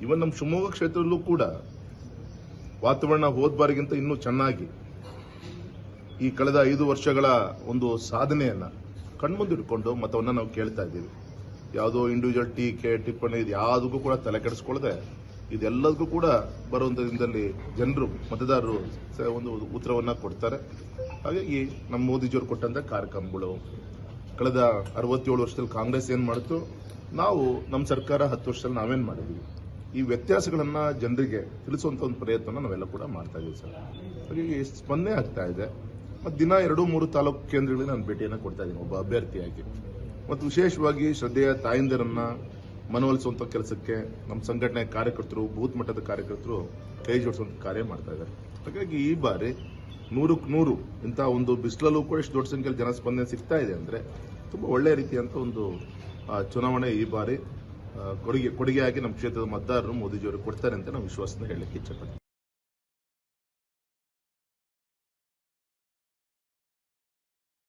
ಇವನ್ ನಮ್ಮ ಶಿವಮೊಗ್ಗ ಕ್ಷೇತ್ರದಲ್ಲೂ ಕೂಡ ವಾತಾವರಣ ಹೋದ ಬಾರಿಗಿಂತ ಇನ್ನೂ ಚೆನ್ನಾಗಿ ಈ ಕಳೆದ ಐದು ವರ್ಷಗಳ ಒಂದು ಸಾಧನೆಯನ್ನ ಕಣ್ಮುಂದಿಟ್ಕೊಂಡು ಮತವನ್ನ ನಾವು ಕೇಳ್ತಾ ಇದ್ದೀವಿ. ಯಾವುದೋ ಇಂಡಿವಿಜುವಲ್ ಟೀಕೆ, ಟಿಪ್ಪಣಿ, ಇದು ಯಾವುದಕ್ಕೂ ಕೂಡ ತಲೆ ಕೆಡಿಸ್ಕೊಳ್ಳದೆ ಇದೆಲ್ಲದಕ್ಕೂ ಕೂಡ ಬರುವಂತ ದಿನದಲ್ಲಿ ಜನರು, ಮತದಾರರು ಒಂದು ಉತ್ತರವನ್ನ ಕೊಡ್ತಾರೆ. ಹಾಗಾಗಿ ನಮ್ಮ ಮೋದಿಜಿಯವರು ಕೊಟ್ಟಂತ ಕಾರ್ಯಕ್ರಮಗಳು. ಕಳೆದ ಅರವತ್ತೇಳು ವರ್ಷದಲ್ಲಿ ಕಾಂಗ್ರೆಸ್ ಏನ್ ಮಾಡಿತು ನಾವು ನಮ್ಮ ಸರ್ಕಾರ ಹತ್ತು ವರ್ಷದಲ್ಲಿ ನಾವೇನ್ ಮಾಡಿದ್ವಿ? ಈ ವ್ಯತ್ಯಾಸಗಳನ್ನ ಜನರಿಗೆ ತಿಳಿಸುವಂತ ಒಂದು ಪ್ರಯತ್ನ ನಾವೆಲ್ಲ ಕೂಡ ಮಾಡ್ತಾ ಇದ್ದೀವಿ ಸರ್. ಹಾಗಾಗಿ ಸ್ಪಂದನೆ ಆಗ್ತಾ ಇದೆ. ಮತ್ತು ದಿನ ಎರಡು, ಮೂರು ತಾಲೂಕು ಕೇಂದ್ರಗಳಿಗೆ ನಾನು ಭೇಟಿಯನ್ನು ಕೊಡ್ತಾ ಇದ್ದೀನಿ ಒಬ್ಬ ಅಭ್ಯರ್ಥಿಯಾಗಿ. ಮತ್ತು ವಿಶೇಷವಾಗಿ ಶ್ರದ್ಧೆಯ ತಾಯಂದಿರನ್ನ ಮನವೊಲಿಸುವಂಥ ಕೆಲಸಕ್ಕೆ ನಮ್ಮ ಸಂಘಟನೆ ಕಾರ್ಯಕರ್ತರು, ಬೂತ್ ಮಟ್ಟದ ಕಾರ್ಯಕರ್ತರು ಕೈ ಜೋಡಿಸುವಂತ ಕಾರ್ಯ ಮಾಡ್ತಾ ಇದ್ದಾರೆ ಹಾಗಾಗಿ ಈ ಬಾರಿ ನೂರಕ್ಕೆ ನೂರು ಇಂಥ ಒಂದು ಬಿಸಿಲಲ್ಲೂ ಕೂಡ ಇಷ್ಟು ದೊಡ್ಡ ಸಂಖ್ಯೆಯಲ್ಲಿ ಜನಸ್ಪಂದನೆ ಸಿಗ್ತಾ ಇದೆ ಅಂದ್ರೆ ತುಂಬಾ ಒಳ್ಳೆ ರೀತಿಯಂತ ಒಂದು ಚುನಾವಣೆ ಈ ಬಾರಿ ಕೊಡುಗೆ ಆಗಿ ನಮ್ಮ ಕ್ಷೇತ್ರದ ಮತದಾರರು ಮೋದಿಜಿಯವರು ಕೊಡ್ತಾರೆ ಅಂತ ನಾವು ವಿಶ್ವಾಸದಿಂದ ಹೇಳಲಿಕ್ಕೆ ಇಚ್ಛಪಡ್ತೀವಿ.